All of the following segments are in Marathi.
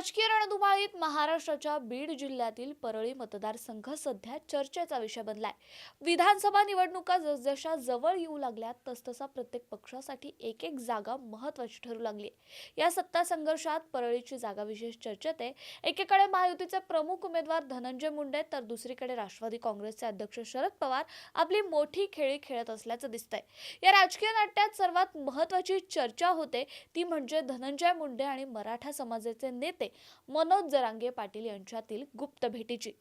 राजकीय रणधुमाळीत महाराष्ट्राच्या बीड जिल्ह्यातील परळी मतदारसंघ सध्या चर्चेचा विषय बनलाय. विधानसभा निवडणुका जसजशा जवळ येऊ लागल्यात तसतसा प्रत्येक पक्षासाठी एक एक जागा महत्वाची ठरू लागली या सत्ता संघर्षात परळीची जागा विशेष चर्चेत आहे. एकीकडे महायुतीचे प्रमुख उमेदवार धनंजय मुंडे तर दुसरीकडे राष्ट्रवादी काँग्रेसचे अध्यक्ष शरद पवार आपली मोठी खेळी खेळत असल्याचं दिसतंय. या राजकीय नाट्यात सर्वात महत्वाची चर्चा होते ती म्हणजे धनंजय मुंडे आणि मराठा समाजाचे नेते मनोज जरांगे पाटील यांच्यातील गुप्त भेटीची.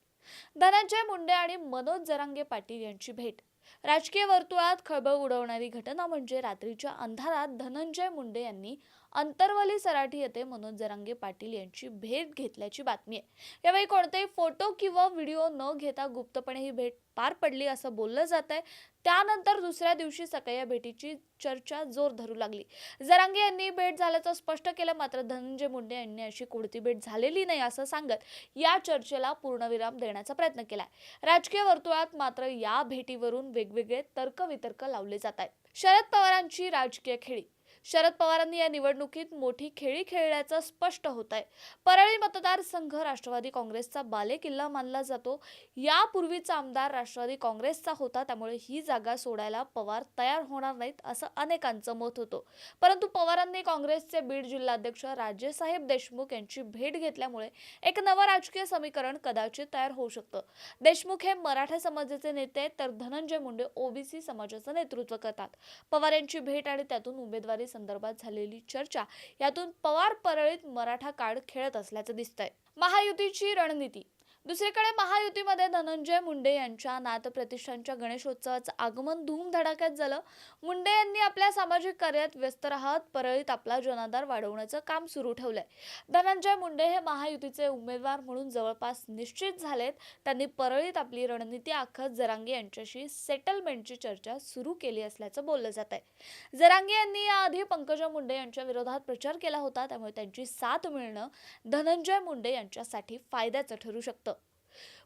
धनंजय मुंडे आणि मनोज जरांगे पाटील यांची भेट. राजकीय वर्तुळात खळबळ उडवणारी घटना म्हणजे रात्रीच्या अंधारात धनंजय मुंडे यांनी अंतरवली सराठी येथे मनोज जरांगे पाटील यांची भेट घेतल्याची बातमी आहे. यावेळी कोणतेही फोटो किंवा व्हिडिओ न घेता गुप्तपणे ही भेट पार पडली असं बोललं जात आहे त्यानंतर दुसऱ्या दिवशी सकाळी या भेटीची चर्चा जोर धरू लागली. जरांगे यांनी भेट झाल्याचं स्पष्ट केलं मात्र धनंजय मुंडे यांनी अशी कोणती भेट झालेली नाही असं सांगत या चर्चेला पूर्णविराम देण्याचा प्रयत्न केला. राजकीय वर्तुळात मात्र या भेटीवरून वेगवेगळे तर्कवितर्क लावले जात आहेत. शरद पवारांची राजकीय खेळी शरद पवारांनी या निवडणुकीत मोठी खेळी खेळल्याचं स्पष्ट होत आहे परळी मतदारसंघ राष्ट्रवादी काँग्रेसचा बालेकिल्ला मानला जातो. यापूर्वीचा आमदार राष्ट्रवादी काँग्रेसचा होता त्यामुळे ही जागा सोडायला पवार तयार होणार नाहीत असं अनेकांचं मत होतं. परंतु पवारांनी काँग्रेसचे बीड जिल्हाध्यक्ष राजेसाहेब देशमुख यांची भेट घेतल्यामुळे एक नवं राजकीय समीकरण कदाचित तयार होऊ शकतं. देशमुख हे मराठा समाजाचे नेते आहेत, तर धनंजय मुंडे ओबीसी समाजाचं नेतृत्व करतात. पवार यांची भेट आणि त्यातून उमेदवारी संदर्भात झालेली चर्चा यातून पवार परळीत मराठा कार्ड खेळत असल्याचं दिसतंय. महायुतीची रणनीती दुसरीकडे महायुतीमध्ये धनंजय मुंडे यांच्या नाथप्रतिष्ठानच्या गणेशोत्सवाचं आगमन धूमधडाक्यात झालं. मुंडे यांनी आपल्या सामाजिक कार्यात व्यस्त राहत परळीत आपला जनाधार वाढवण्याचं काम सुरू ठेवलंय. धनंजय मुंडे हे महायुतीचे उमेदवार म्हणून जवळपास निश्चित झालेत. त्यांनी परळीत आपली रणनीती आखत जरांगे यांच्याशी सेटलमेंटची चर्चा सुरू केली असल्याचं बोललं जात आहे जरांगे यांनी याआधी पंकजा मुंडे यांच्या विरोधात प्रचार केला होता त्यामुळे त्यांची साथ मिळणं धनंजय मुंडे यांच्यासाठी फायद्याचं ठरू शकतं.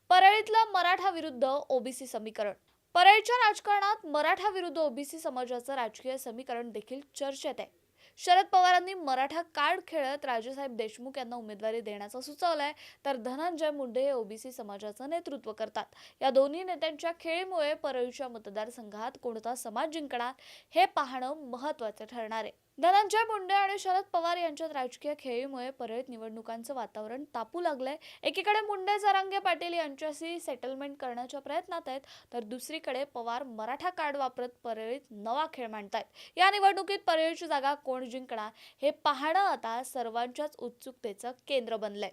परळीतलं मराठा विरुद्ध ओबीसी समीकरण. परळीच्या राजकारणात मराठा विरुद्ध ओबीसी समाजाचं राजकीय समीकरण देखील चर्चेत आहे. शरद पवारांनी मराठा कार्ड खेळत राजेसाहेब देशमुख यांना उमेदवारी देण्याचं सुचवलंय. तर धनंजय मुंडे हे ओबीसी समाजाचं नेतृत्व करतात. या दोन्ही नेत्यांच्या खेळीमुळे परळीच्या मतदारसंघात कोणता समाज जिंकणार हे पाहणं महत्वाचं ठरणार आहे. धनंजय मुंडे आणि शरद पवार यांच्यात राजकीय खेळीमुळे परळीत निवडणुकांचं वातावरण तापू लागलंय. एकीकडे मुंडे जरांगे पाटील यांच्याशी सेटलमेंट करण्याच्या प्रयत्नात आहेत. तर दुसरीकडे पवार मराठा कार्ड वापरत परळीत नवा खेळ मांडतायत. या निवडणुकीत परळीची जागा कोण जिंकणार हे पाहणं आता सर्वांच्याच उत्सुकतेचं केंद्र बनलंय.